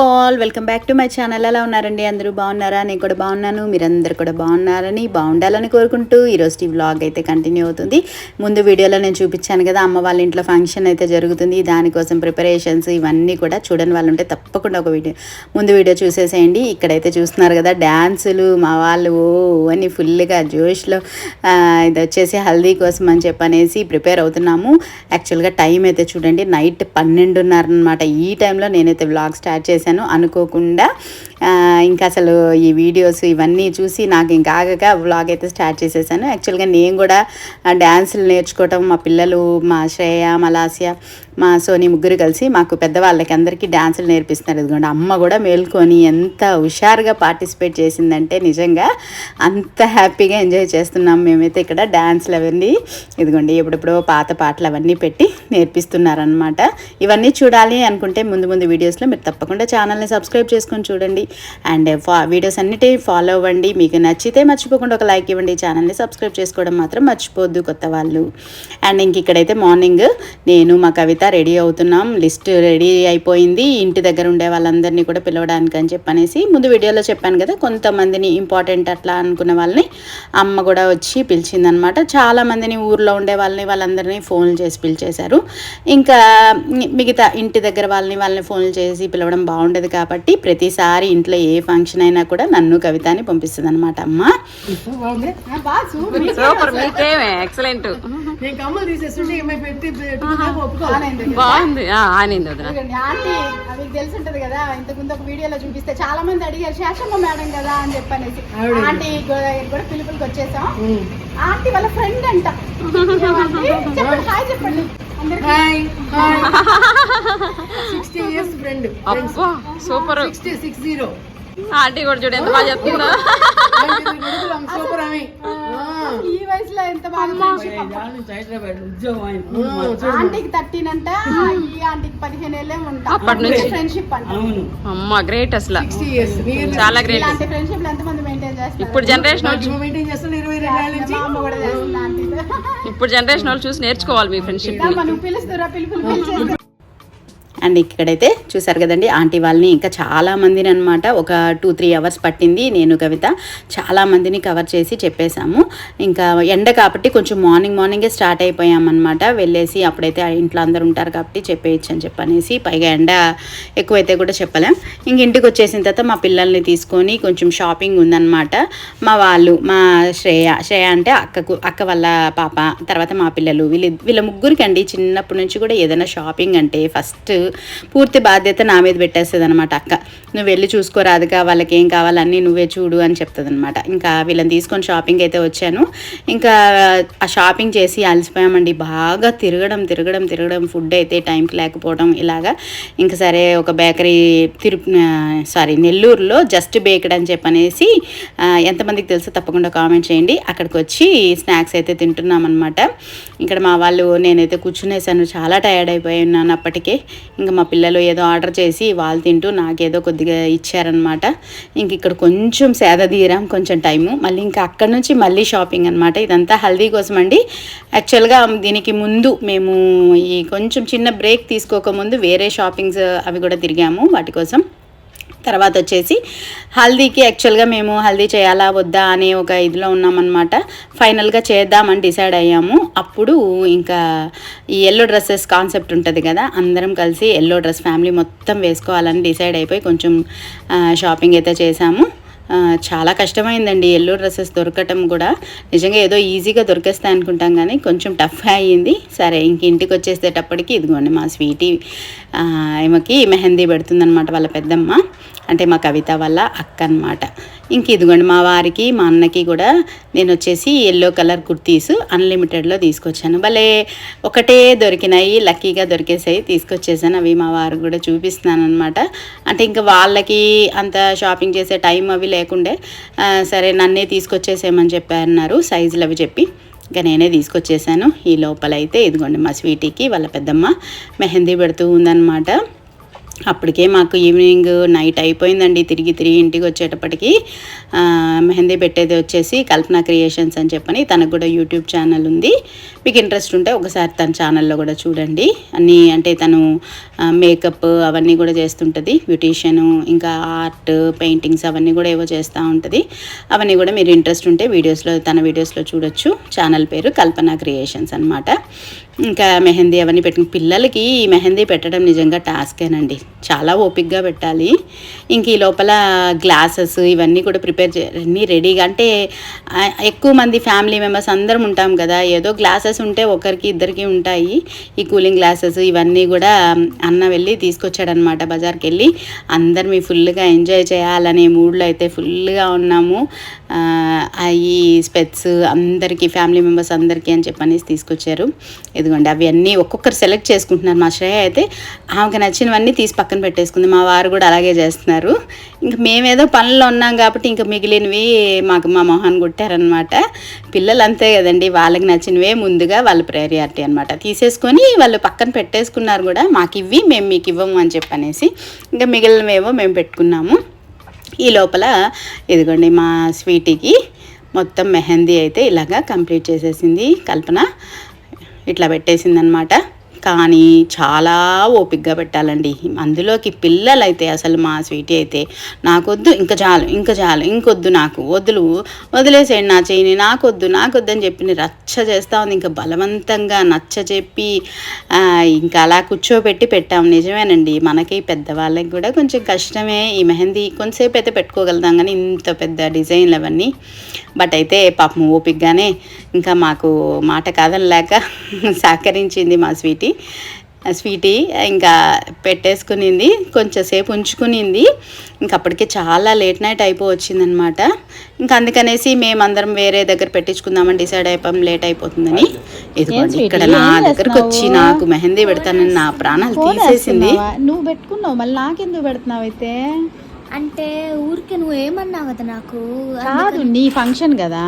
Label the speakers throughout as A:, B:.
A: Aww. All welcome back to my channel. ఎలా ఉన్నారండి? అందరూ బాగున్నారా? నేను కూడా బాగున్నాను. మీరందరూ కూడా బాగున్నారని బాగుండాలని కోరుకుంటూ ఈరోజు ఈ వ్లాగ్ అయితే కంటిన్యూ అవుతుంది. ముందు వీడియోలో నేను చూపించాను కదా అమ్మ వాళ్ళ ఇంట్లో ఫంక్షన్ అయితే జరుగుతుంది. దానికోసం ప్రిపరేషన్స్ ఇవన్నీ కూడా చూడని వాళ్ళు ఉంటే తప్పకుండా ఒక వీడియో ముందు వీడియో చూసేసేయండి. ఇక్కడైతే చూస్తున్నారు కదా డ్యాన్సులు మా వాళ్ళు ఓ అని ఫుల్గా జోష్లో ఇది వచ్చేసి హల్దీ కోసం అని చెప్పనేసి ప్రిపేర్ అవుతున్నాము. యాక్చువల్గా టైం అయితే చూడండి నైట్ పన్నెండున్నర అనమాట ఈ టైంలో నేనైతే వ్లాగ్ స్టార్ట్ చేశాను. అనుకోకుండా ఇంకా అసలు ఈ వీడియోస్ ఇవన్నీ చూసి నాకు ఇంకా ఆగక వ్లాగ్ అయితే స్టార్ట్ చేసేసాను. యాక్చువల్గా నేను కూడా డ్యాన్సులు నేర్చుకోవటం మా పిల్లలు మా శ్రేయ మా మా సోని ముగ్గురు కలిసి మాకు పెద్దవాళ్ళకి అందరికీ డ్యాన్సులు నేర్పిస్తున్నారు. ఇదిగోండి అమ్మ కూడా మేల్కొని ఎంత హుషారుగా పార్టిసిపేట్ చేసిందంటే నిజంగా అంత హ్యాపీగా ఎంజాయ్ చేస్తున్నాం. మేమైతే ఇక్కడ డ్యాన్స్లు అవన్నీ ఇదిగోండి ఎప్పుడెప్పుడో పాత పాటలు అవన్నీ పెట్టి నేర్పిస్తున్నారనమాట ఇవన్నీ చూడాలి అనుకుంటే ముందు ముందు వీడియోస్లో మీరు తప్పకుండా ఛానల్ని సబ్స్క్రైబ్ చేసుకొని చూడండి. అండ్ ఫా వీడియోస్ అన్నిటి ఫాలో అవ్వండి. మీకు నచ్చితే మర్చిపోకుండా ఒక లైక్ ఇవ్వండి. ఛానల్ని సబ్స్క్రైబ్ చేసుకోవడం మాత్రం మర్చిపోద్దు కొత్త వాళ్ళు. అండ్ ఇంక ఇక్కడైతే మార్నింగ్ నేను మా కవిత రెడీ అవుతున్నాం. లిస్ట్ రెడీ అయిపోయింది. ఇంటి దగ్గర ఉండే వాళ్ళందరినీ కూడా పిలవడానికి అని చెప్పనేసి ముందు వీడియోలో చెప్పాను కదా కొంతమందిని ఇంపార్టెంట్ అట్లా అనుకున్న వాళ్ళని అమ్మ కూడా వచ్చి పిలిచిందనమాట. చాలా మందిని ఊర్లో ఉండే వాళ్ళని వాళ్ళందరినీ ఫోన్లు చేసి పిలిచేశారు. ఇంకా మిగతా ఇంటి దగ్గర వాళ్ళని వాళ్ళని ఫోన్లు చేసి పిలవడం బాగుండదు కాబట్టి ప్రతిసారి ఇంట్లో ఏ ఫంక్షన్ అయినా కూడా నన్ను కవితని పంపిస్తుంది అనమాట అమ్మ.
B: బాగుంది.
C: ఆనింది.
A: మీకు తెలిసి ఉంటది కదా ఇంతకుముందు ఒక వీడియోలో చూపిస్తే చాలా మంది అడిగారు శేషమ్మ మేడం కదా అని చెప్పనేసి. ఆంటీ కూడా పిలుపులకు వచ్చేసాం ఆంటీ వాళ్ళ ఫ్రెండ్ అంట? చెప్పండి హాయ్ చెప్పండి.
B: Hi hi sixty years friend
C: అబ్బా super
B: sixty six zero
C: aunty కూడా చూడు ఎంత బాగా చెప్తుందో.
B: సూపర్ ఆమె.
A: ఈ వయసులో ఎంత బాగా. ఆంటీకి థర్టీన్ అంట ఈ ఆంటీకి పదిహేను ఏళ్ళే ఉంటా.
C: అప్పటి నుంచి.
A: ఫ్రెండ్షిప్ అంట.
C: అమ్మ గ్రేట్ అసలు. చాలా గ్రేట్
A: ఫ్రెండ్షిప్ ఎంత మంది మెయింటైన్ చేస్తారు?
C: ఇప్పుడు జనరేషన్
B: మెయింటైన్ చేస్తాను ఇరవై రెండు నుంచి
A: అమ్మ కూడా చేస్తుంది ఆంటీ?
C: ఇప్పుడు జనరేషన్ వాళ్ళు చూసి నేర్చుకోవాలి మీ ఫ్రెండ్షిప్
A: అండ్ ఇక్కడైతే చూసారు కదండి ఆంటీ వాళ్ళని ఇంకా చాలా మందిని అనమాట ఒక టూ త్రీ అవర్స్ పట్టింది నేను కవిత. చాలా మందిని కవర్ చేసి చెప్పేశాము. ఇంకా ఎండ కాబట్టి కొంచెం మార్నింగ్ మార్నింగే స్టార్ట్ అయిపోయామన్నమాట. వెళ్ళేసి అప్పుడైతే ఆ ఇంట్లో అందరు ఉంటారు కాబట్టి చెప్పేయచ్చు అని చెప్పనేసి పైగా ఎండ ఎక్కువైతే కూడా చెప్పలేం. ఇంక ఇంటికి వచ్చేసిన తర్వాత మా పిల్లల్ని తీసుకొని కొంచెం షాపింగ్ ఉందన్నమాట. మా వాళ్ళు మా శ్రేయ శ్రేయ అంటే అక్కకు అక్క వాళ్ళ పాప తర్వాత మా పిల్లలు వీళ్ళు వీళ్ళ ముగ్గురికి అండి చిన్నప్పటి నుంచి కూడా ఏదైనా షాపింగ్ అంటే ఫస్ట్ పూర్తి బాధ్యత నా మీద పెట్టేస్తుంది అనమాట అక్క. నువ్వు వెళ్ళి చూసుకోరాదుగా వాళ్ళకి ఏం కావాలన్నీ నువ్వే చూడు అని చెప్తుంది అనమాట ఇంకా వీళ్ళని తీసుకొని షాపింగ్ అయితే వచ్చాను. ఇంకా ఆ షాపింగ్ చేసి అలసిపోయామండి. బాగా తిరగడం తిరగడం తిరగడం ఫుడ్ అయితే టైంకి లేకపోవడం ఇలాగా. ఇంకా సరే ఒక బేకరీ తిరు సారీ నెల్లూరులో జస్ట్ బేక్డ్ అని చెప్పనేసి ఎంతమందికి తెలుసో తప్పకుండా కామెంట్ చేయండి. అక్కడికి వచ్చి స్నాక్స్ అయితే తింటున్నాం అనమాట ఇక్కడ మా వాళ్ళు నేనైతే కూర్చునేసాను. చాలా టైర్డ్ అయిపోయి ఉన్నాను అప్పటికే. ఇంకా మా పిల్లలు ఏదో ఆర్డర్ చేసి వాళ్ళు తింటూ నాకేదో కొద్దిగా ఇచ్చారనమాట ఇంక ఇక్కడ కొంచెం సేద తీరాం కొంచెం టైము. మళ్ళీ ఇంకా అక్కడ నుంచి మళ్ళీ షాపింగ్ అనమాట ఇదంతా హల్దీ కోసం అండి యాక్చువల్గా దీనికి ముందు మేము ఈ కొంచెం చిన్న బ్రేక్ తీసుకోకముందు వేరే షాపింగ్స్ అవి కూడా తిరిగాము వాటి కోసం. తర్వాత వచ్చేసి హల్దీకి యాక్చువల్గా మేము హల్దీ చేయాలా వద్దా అనే ఒక ఇదిలో ఉన్నామన్నమాట. ఫైనల్గా చేద్దామని డిసైడ్ అయ్యాము. అప్పుడు ఇంకా ఈ ఎల్లో డ్రెస్సెస్ కాన్సెప్ట్ ఉంటుంది కదా అందరం కలిసి ఎల్లో డ్రెస్ ఫ్యామిలీ మొత్తం వేసుకోవాలని డిసైడ్ అయిపోయి కొంచెం షాపింగ్ అయితే చేసాము. చాలా కష్టమైందండి. ఎల్లో డ్రెస్సెస్ దొరకటం కూడా. నిజంగా ఏదో ఈజీగా దొరికేస్తాయి అనుకుంటాం కానీ కొంచెం టఫ్ అయ్యింది. సరే ఇంక ఇంటికి వచ్చేసేటప్పటికి ఇదిగోండి మా స్వీటీ ఆ, ఈమెకి మెహందీ పెడుతుందనమాట వాళ్ళ పెద్దమ్మ. అంటే మా కవిత వాళ్ళ అక్క అనమాట ఇంక ఇదిగోండి మా వారికి మా అన్నకి కూడా నేను వచ్చేసి ఎల్లో కలర్ కుర్తీస్ అన్లిమిటెడ్లో తీసుకొచ్చాను. భలే ఒకటే దొరికినాయి లక్కీగా దొరికేసాయి తీసుకొచ్చేసాను. అవి మా వారు కూడా చూపిస్తున్నాను అనమాట అంటే ఇంకా వాళ్ళకి అంత షాపింగ్ చేసే టైం అవి లేకుండే సరే నన్నే తీసుకొచ్చేసేయమని చెప్పారన్నారు సైజులు అవి చెప్పి. ఇంకా నేనే తీసుకొచ్చేసాను. ఈ లోపల అయితే ఇదిగోండి మా స్వీటీకి వాళ్ళ పెద్దమ్మ మెహందీ పెడుతూ ఉందన్నమాట. అప్పటికే మాకు ఈవినింగ్ నైట్ అయిపోయిందండి. తిరిగి తిరిగి ఇంటికి వచ్చేటప్పటికి మెహందీ పెట్టేది వచ్చేసి కల్పన క్రియేషన్స్ అని చెప్పని తనకు కూడా యూట్యూబ్ ఛానల్ ఉంది. మీకు ఇంట్రెస్ట్ ఉంటే ఒకసారి తన ఛానల్లో కూడా చూడండి. అన్నీ అంటే తను మేకప్ అవన్నీ కూడా చేస్తుంటుంది. బ్యూటీషియను ఇంకా ఆర్ట్ పెయింటింగ్స్ అవన్నీ కూడా ఏవో చేస్తూ ఉంటుంది. అవన్నీ కూడా మీరు ఇంట్రెస్ట్ ఉంటే వీడియోస్లో తన వీడియోస్లో చూడొచ్చు. ఛానల్ పేరు కల్పన క్రియేషన్స్ అనమాట ఇంకా మెహందీ అవన్నీ పెట్టుకుని పిల్లలకి ఈ మెహందీ పెట్టడం నిజంగా టాస్కేనండి చాలా ఓపిక్గా పెట్టాలి. ఇంక ఈ లోపల గ్లాసెస్ ఇవన్నీ కూడా ప్రిపేర్ చే అన్నీ రెడీగా అంటే ఎక్కువ మంది ఫ్యామిలీ మెంబర్స్ అందరం ఉంటాం కదా ఏదో గ్లాసెస్ ఉంటే ఒకరికి ఇద్దరికి ఉంటాయి. ఈ కూలింగ్ గ్లాసెస్ ఇవన్నీ కూడా అన్న వెళ్ళి తీసుకొచ్చాడనమాట బజార్కి వెళ్ళి అందరం మీ ఫుల్గా ఎంజాయ్ చేయాలనే మూడ్లో అయితే ఫుల్గా ఉన్నాము. ఈ స్పెట్స్ అందరికీ ఫ్యామిలీ మెంబర్స్ అందరికీ అని చెప్పనేసి తీసుకొచ్చారు. ఇదిగోండి అవి అన్నీ ఒక్కొక్కరు సెలెక్ట్ చేసుకుంటున్నారు. మా శ్రేయ అయితే ఆమెకు నచ్చినవన్నీ తీసి పక్కన పెట్టేసుకుంది. మా వారు కూడా అలాగే చేస్తున్నారు. ఇంకా మేమేదో పనుల్లో ఉన్నాం కాబట్టి ఇంకా మిగిలినవి మాకు మా మొహాన్ కొట్టారనమాట పిల్లలు అంతే కదండి వాళ్ళకి నచ్చినవే ముందుగా వాళ్ళ ప్రయారిటీ అనమాట తీసేసుకొని వాళ్ళు పక్కన పెట్టేసుకున్నారు కూడా మాకు ఇవి మేము మీకు ఇవ్వము అని చెప్పనేసి ఇంకా మిగిలినవేమో మేము పెట్టుకున్నాము. ఈ లోపల ఇదిగోండి మా స్వీటీకి మొత్తం మెహందీ అయితే ఇలాగా కంప్లీట్ చేసేసింది కల్పన. ఇట్లా పెట్టేసిందనమాట కానీ చాలా ఓపిక్గా పెట్టాలండి. అందులోకి పిల్లలైతే అసలు మా స్వీటీ అయితే నాకొద్దు ఇంకా చాలు ఇంకా చాలు ఇంకొద్దు నాకు వదులు వదిలేసేయండి నా చేయని నాకొద్దు నాకొద్దు అని చెప్పి రచ్చ చేస్తా ఉంది. ఇంకా బలవంతంగా నచ్చ చెప్పి ఇంకా అలా కూర్చోబెట్టి పెట్టాం. నిజమేనండి. మనకి పెద్దవాళ్ళకి కూడా కొంచెం కష్టమే. ఈ మెహందీ కొంతసేపు అయితే పెట్టుకోగలుగుతాం కానీ ఇంత పెద్ద డిజైన్లు అవన్నీ. బట్ అయితే పాపం ఓపికగానే ఇంకా మాకు మాట కాదనలేక సహకరించింది మా స్వీటీ. స్వీటీ ఇంకా పెట్టేసుకునింది కొంచెం సేపు ఉంచుకునింది. ఇంక అప్పటికే చాలా లేట్ నైట్ అయిపోవచ్చిందనమాట. ఇంకా అందుకనేసి మేమందరం వేరే దగ్గర పెట్టించుకుందామని డిసైడ్ అయిపోయాం లేట్ అయిపోతుందని. ఇదిగోండి ఇక్కడ నా దగ్గరకు వచ్చి నాకు మెహందీ పెడతానని నా ప్రాణాలు తీసేసింది?
D: నువ్వు పెట్టుకున్నావు మళ్ళీ నాకెందుకు పెడుతున్నావు అయితే?
E: అంటే ఊరికే నువ్వు ఏమన్నావు కదా నాకు?
D: కాదు నీ ఫంక్షన్ కదా.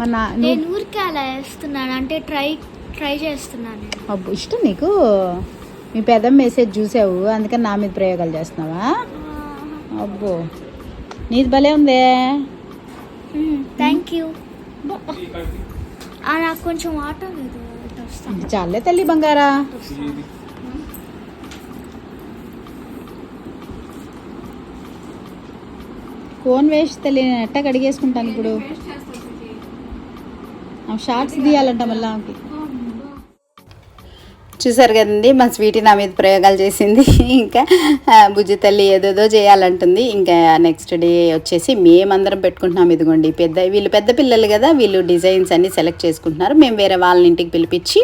D: మన
E: నేను ఊరికే అలా వేస్తున్నాను. అంటే ట్రై ట్రై చేస్తున్నాను. నేను.
D: అబ్బో ఇష్టం నీకు? మీ పెద్ద మెసేజ్ చూసావు అందుకని నా మీద ప్రయోగాలు చేస్తున్నావా? అబ్బో నీది భలే ఉందే.
E: థ్యాంక్ యూ నాకు కొంచెం వాటర్ లేదు
D: చాలే తల్లి బంగారా. ఫోన్ వేస్ట్ తల్లి నేను ఎట్టా కడిగేసుకుంటాను ఇప్పుడు? షార్ట్స్ తీయాలంట మళ్ళీ ఆమెకి.
A: చూసారు కదండి మా స్వీటీ నా మీద ప్రయోగాలు చేసింది. ఇంకా బుజ్జి తల్లి ఏదేదో చేయాలంటుంది. ఇంకా నెక్స్ట్ డే వచ్చేసి మేమందరం పెట్టుకుంటున్నాం ఇదిగోండి. పెద్ద వీళ్ళు పెద్ద పిల్లలు కదా వీళ్ళు డిజైన్స్ అన్ని సెలెక్ట్ చేసుకుంటున్నారు. మేము వేరే వాళ్ళని ఇంటికి పిలిపించి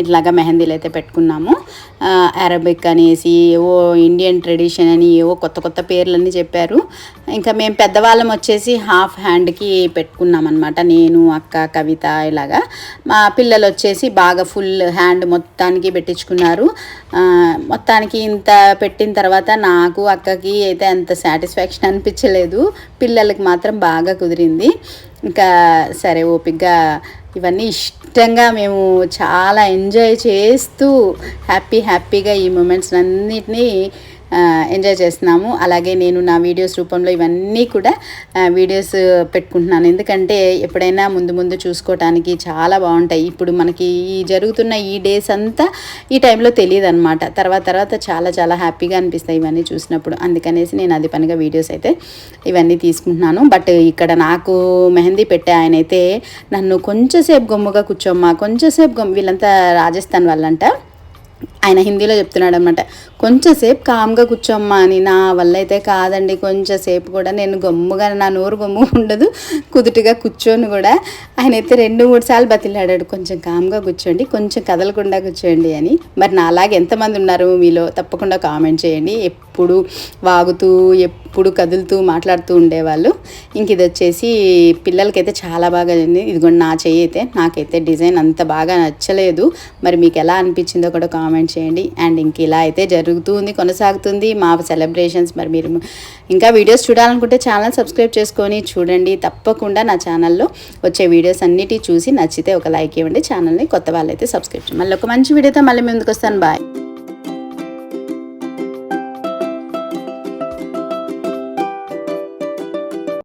A: ఇట్లాగా మెహందీలు అయితే పెట్టుకున్నాము. అరబిక్ అనేసి ఏవో ఇండియన్ ట్రెడిషన్ అని ఏవో కొత్త కొత్త పేర్లన్నీ చెప్పారు. ఇంకా మేము పెద్దవాళ్ళం వచ్చేసి హాఫ్ హ్యాండ్కి పెట్టుకున్నాం అనమాట నేను అక్క కవిత ఇలాగా. మా పిల్లలు వచ్చేసి బాగా ఫుల్ హ్యాండ్ మొత్తానికి పెట్టించుకున్నారు. మొత్తానికి ఇంత పెట్టిన తర్వాత నాకు అక్కకి అయితే అంత సాటిస్ఫాక్షన్ అనిపించలేదు. పిల్లలకి మాత్రం బాగా కుదిరింది. ఇంకా సరే ఓపిగ్గా ఇవన్నీ ఇష్టంగా మేము చాలా ఎంజాయ్ చేస్తూ హ్యాపీ హ్యాపీగా ఈ మూమెంట్స్ అన్నిటినీ ఎంజాయ్ చేస్తున్నాము. అలాగే నేను నా వీడియోస్ రూపంలో ఇవన్నీ కూడా వీడియోస్ పెట్టుకుంటున్నాను. ఎందుకంటే ఎప్పుడైనా ముందు ముందు చూసుకోవటానికి చాలా బాగుంటాయి. ఇప్పుడు మనకి ఈ జరుగుతున్న ఈ డేస్ అంతా ఈ టైంలో తెలియదు అనమాట తర్వాత తర్వాత చాలా చాలా హ్యాపీగా అనిపిస్తాయి ఇవన్నీ చూసినప్పుడు. అందుకనేసి నేను అది పనిగా వీడియోస్ అయితే ఇవన్నీ తీసుకుంటున్నాను. బట్ ఇక్కడ నాకు మెహందీ పెట్టే ఆయన అయితే నన్ను కొంచెంసేపు గమ్ముగా కూర్చోమ్మా కొంచెంసేపు గమ్ము వీళ్ళంతా రాజస్థాన్ వాళ్ళంట. ఆయన హిందీలో చెప్తున్నాడు అనమాట కొంచెంసేపు కామ్గా కూర్చోమ్మా అని నా వల్ల అయితే కాదండి. కొంచెంసేపు కూడా నేను గమ్ముగా నా నోరు గమ్ము ఉండదు. కుదుటిగా కూర్చొని కూడా. ఆయన అయితే రెండు మూడు సార్లు బతిలాడాడు. కొంచెం కామ్గా కూర్చోండి కొంచెం కదలకుండా కూర్చోండి అని. మరి నా అలాగే ఎంతమంది ఉన్నారు మీలో? తప్పకుండా కామెంట్ చేయండి. ఎప్పుడు వాగుతూ ఎప్పుడు కదులుతూ మాట్లాడుతూ ఉండేవాళ్ళు. ఇంక ఇది వచ్చేసి పిల్లలకైతే చాలా బాగా ఉంది ఇదిగోండి నా చెయ్యి అయితే నాకైతే డిజైన్ అంత బాగా నచ్చలేదు. మరి మీకు ఎలా అనిపించిందో కూడా కామెంట్ చేయండి. అండ్ ఇంక ఇలా అయితే జరుగుతుంది కొనసాగుతుంది మా సెలబ్రేషన్స్. మరి మీరు ఇంకా వీడియోస్ చూడాలనుకుంటే ఛానల్ సబ్స్క్రైబ్ చేసుకొని చూడండి. తప్పకుండా నా ఛానల్లో వచ్చే వీడియోస్ అన్నిటి చూసి నచ్చితే ఒక లైక్ ఇవ్వండి. ఛానల్ని కొత్త వాళ్ళైతే సబ్స్క్రైబ్ చేయండి. మళ్ళీ ఒక మంచి వీడియోతో మళ్ళీ ముందుకు వస్తాను. బాయ్.